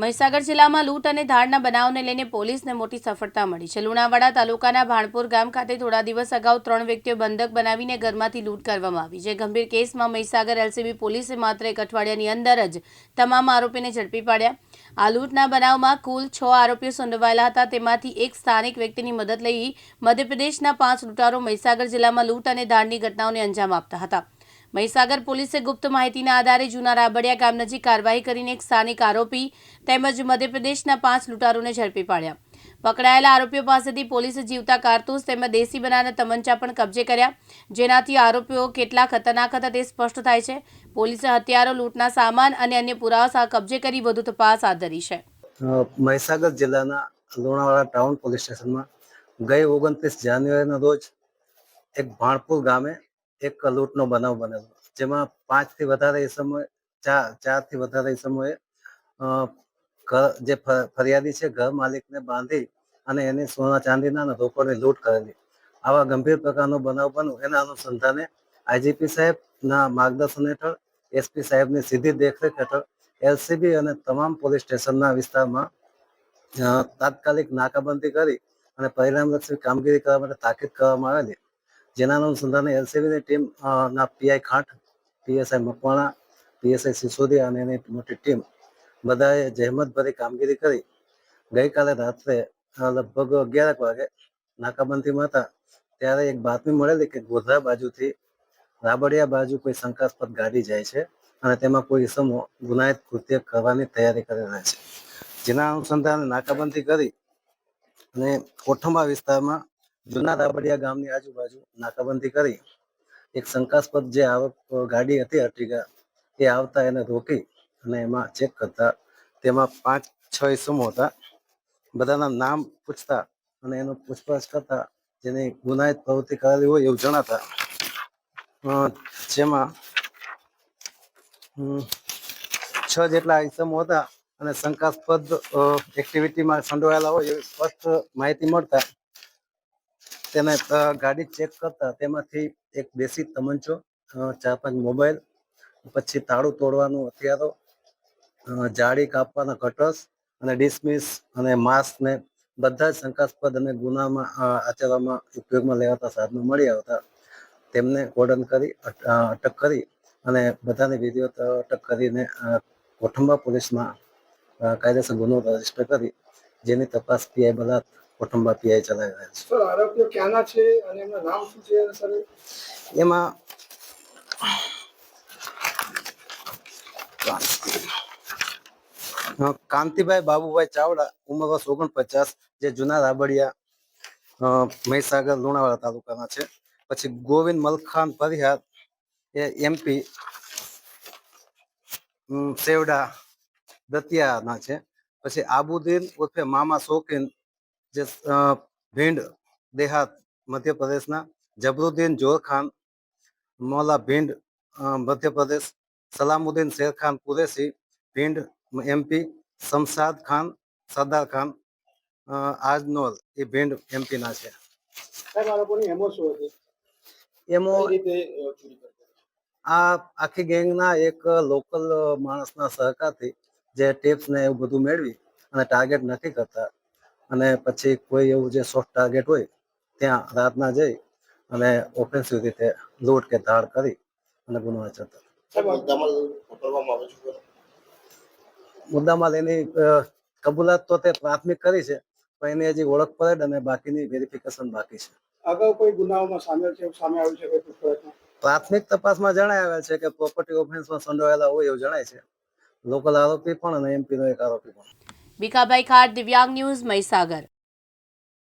મહીસાગર જિલ્લામાં લૂંટ અને ધાડના બનાવને લઈને પોલીસને મોટી સફળતા મળી છે. લુણાવાડા તાલુકાના ભાણપુર ગામ ખાતે થોડા દિવસ અગાઉ ત્રણ વ્યક્તિઓ બંધક બનાવીને ઘરમાંથી લૂંટ કરવામાં આવી જે ગંભીર કેસમાં મહીસાગર એલસીબી પોલીસે માત્ર એક અઠવાડિયાની અંદર જ તમામ આરોપીને ઝડપી પાડ્યા. આ લૂંટના બનાવમાં કુલ છ આરોપીઓ સંડોવાયેલા હતા. તેમાંથી એક સ્થાનિક વ્યક્તિની મદદ લઈ મધ્યપ્રદેશના પાંચ લૂંટારો મહીસાગર જિલ્લામાં લૂંટ અને ધાડની ઘટનાઓને અંજામ આપતા હતા. મહીસાગર પોલીસે ગુપ્ત માહિતીના આધારે જૂના રાબડિયા ગામ નજીક કાર્યવાહી કરીને એક સ્થાનિક આરોપી તેમજ મધ્યપ્રદેશના પાંચ લૂંટારોને ઝડપી પાડ્યા. પકડાયેલા આરોપીઓ પાસેથી પોલીસે જીવતા કારતૂસ તેમજ દેશી બનાના તમંચા પણ કબજે કર્યા. જેનાથી આરોપીઓ કેટલા ખતરનાક હતા તે સ્પષ્ટ થાય છે. પોલીસે હથિયારો, લૂંટના સામાન અને અન્ય પુરાવા કબજે કરી વધુ તપાસ હાથ ધરી છે. મહીસાગર જિલ્લાના લુણાવાડા ટાઉન પોલીસ સ્ટેશનમાં ગઈ ઓગણત્રીસ જાન્યુઆરીના રોજ એક ભાણપુર ગામે એક લૂંટનો બનાવ બનેલો. જેમાં પાંચથી વધારે એ સમયે ચાર ચારથી વધારે એ સમયે અ, ઘર જે ફરિયાદી છે ઘર માલિકને બાંધી અને એની સોના ચાંદીના રોકડની લૂંટ કરેલી. આવા ગંભીર પ્રકારનો બનાવ બન્યો. એના અનુસંધાને આઈજીપી સાહેબના માર્ગદર્શન હેઠળ એસપી સાહેબની સીધી દેખરેખ હેઠળ એલસીબી અને તમામ પોલીસ સ્ટેશનના વિસ્તારમાં તાત્કાલિક નાકાબંધી કરી અને પરિણામલક્ષી કામગીરી કરવા માટે તાકીદ કરવામાં આવેલી. જેના અનુસંધાને એલસીબીની ટીમ ના PI Khant, PSI Makwana, PSI Sisodiya અને એની મોટી ટીમ બધાએ જહેમતભરી કામગીરી કરી. ગઈકાલે રાત્રે લગભગ અગિયાર વાગે નાકાબંધીમાં હતા, ત્યારે એક બાતમી મળેલી કે ગોધરા બાજુથી રાબડિયા બાજુ કોઈ શંકાસ્પદ ગાડી જાય છે અને તેમાં કોઈ ઇસમો ગુનાહિત કૃત્ય કરવાની તૈયારી કરી રહ્યા છે. જેના અનુસંધાને નાકાબંધી કરી અને કોઠંબા વિસ્તારમાં જૂના રાબડિયા ગામની આજુબાજુ નાકાબંધી કરી એક શંકાસ્પદ જે આવક ગાડી હતી અર્ટિગા એ આવતા એને રોકી અને એમાં ચેક કરતા તેમાં પાંચ, છ ઇસમો હતા. બધાના નામ પૂછતા અને એનો પૂછપરછ કરતા જેની ગુનાહિત પ્રવૃત્તિ કરેલી હોય એવું જણાતા. જેમાં છ જેટલા ઇસમો હતા અને શંકાસ્પદ એક્ટિવિટીમાં સંડોવાયેલા હોય એવી સ્પષ્ટ માહિતી મળતા તેને ગાડી ચેક કરતા તેમાંથી એક દેશી તમંચો ચાર પાંચ મોબાઈલ પછી તાળું તોડવાનું હથિયારો જાળી કાપવાના કટર્સ અને ડિસમિસ અને માસ્ક ને બધા જ શંકાસ્પદ અને ગુનામાં આચરવામાં ઉપયોગમાં લેવાતા સાધનો મળી આવતા તેમને કોર્ડન કરી અટક કરી અને બધાને વિધિઓ અટક કરીને કોઠંબા પોલીસમાં કાયદેસર ગુનો રજિસ્ટર કરી, જેની તપાસ પીઆઈ બલાત કોઠંબા પીઆઈ ચલાવી રહ્યા છે. સર આરોપીઓ ક્યાંના છે અને એમનું નામ શું છે સર? એમાં કાંતિભાઈ બાબુભાઈ ચાવડા ઉંમર વર્ષ ઓગણપચાસ જે જૂના રાબડિયા મહીસાગર લુણાવાડા તાલુકાના છે. પછી ગોવિંદ મલખાન પરિહાર એ એમપી સેવડા દતિયાના છે. પછી આબુદ્દીન ઉર્ફે મામા શોકીન જે ભીંડ દેહાત મધ્યપ્રદેશના જબરુદ્દીન જોરખાન મોલા ભીંડ મધ્યપ્રદેશ સલામુદ્દીન શેરખાન કુરેશી ભીંડ એમપી શમશાદ ખાન સરદાર ખાન આજનોર એ ભીંડ એમપીના છે. એમો આ આખી ગેંગના એક લોકલ માણસના સહકારથી જે ટિપ્સ ને એવું બધું મેળવી અને ટાર્ગેટ નક્કી કરતા અને પછી કોઈ એવું જે સોફ્ટ ટાર્ગેટ હોય ત્યાં રાતના જઈ અને ઓફેન્સિવ રીતે લૂંટ કે ધાડ કરી અને ગુનો આચરતા મુદ્દામાં એની કબૂલાત તો તે પ્રાથમિક કરી છે પણ એની હજી ઓળખ પડે અને બાકીની વેરિફિકેશન બાકી છે. અગાઉ કોઈ ગુનાઓમાં સામેલ છે સામે આવ્યું છે કોઈ પ્રાથમિક તપાસમાં જણાવેલ છે કે પ્રોપર્ટી ઓફેન્સમાં સંડોવાયેલા હોય એવું જણાય છે. લોકલ આરોપી પણ અને એમપીનો એક આરોપી પણ. ભીખાભાઈ ખાટ દિવ્યાંગ ન્યૂઝ મહીસાગર.